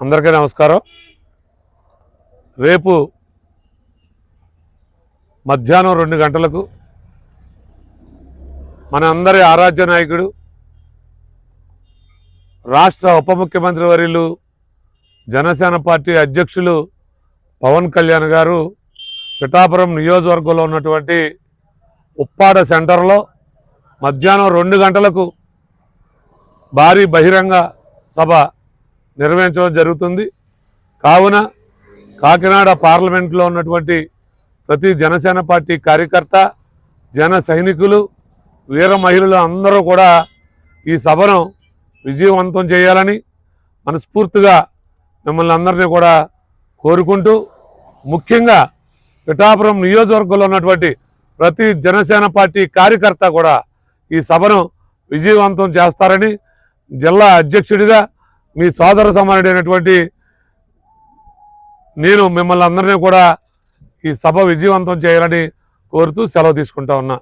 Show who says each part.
Speaker 1: అందరికీ నమస్కారం. రేపు మధ్యాహ్నం రెండు గంటలకు మన అందరి ఆరాధ్య నాయకుడు రాష్ట్ర ఉప ముఖ్యమంత్రి వర్యులు జనసేన పార్టీ అధ్యక్షులు పవన్ కళ్యాణ్ గారు పిఠాపురం నియోజకవర్గంలో ఉన్నటువంటి ఉప్పాడ సెంటర్లో మధ్యాహ్నం రెండు గంటలకు భారీ బహిరంగ సభ నిర్వహించడం జరుగుతుంది. కావున కాకినాడ పార్లమెంట్లో ఉన్నటువంటి ప్రతి జనసేన పార్టీ కార్యకర్త జన సైనికులు వీర మహిళలు అందరూ కూడా ఈ సభను విజయవంతం చేయాలని మనస్ఫూర్తిగా మిమ్మల్ని అందరినీ కూడా కోరుకుంటూ ముఖ్యంగా పిఠాపురం నియోజకవర్గంలో ఉన్నటువంటి ప్రతి జనసేన పార్టీ కార్యకర్త కూడా ఈ సభను విజయవంతం చేస్తారని జిల్లా అధ్యక్షుడిగా మీ సోదర సమానుడైనటువంటి నేను మిమ్మల్ని అందరినీ కూడా ఈ సభ విజయవంతం చేయాలని కోరుతూ సెలవు తీసుకుంటా ఉన్నా.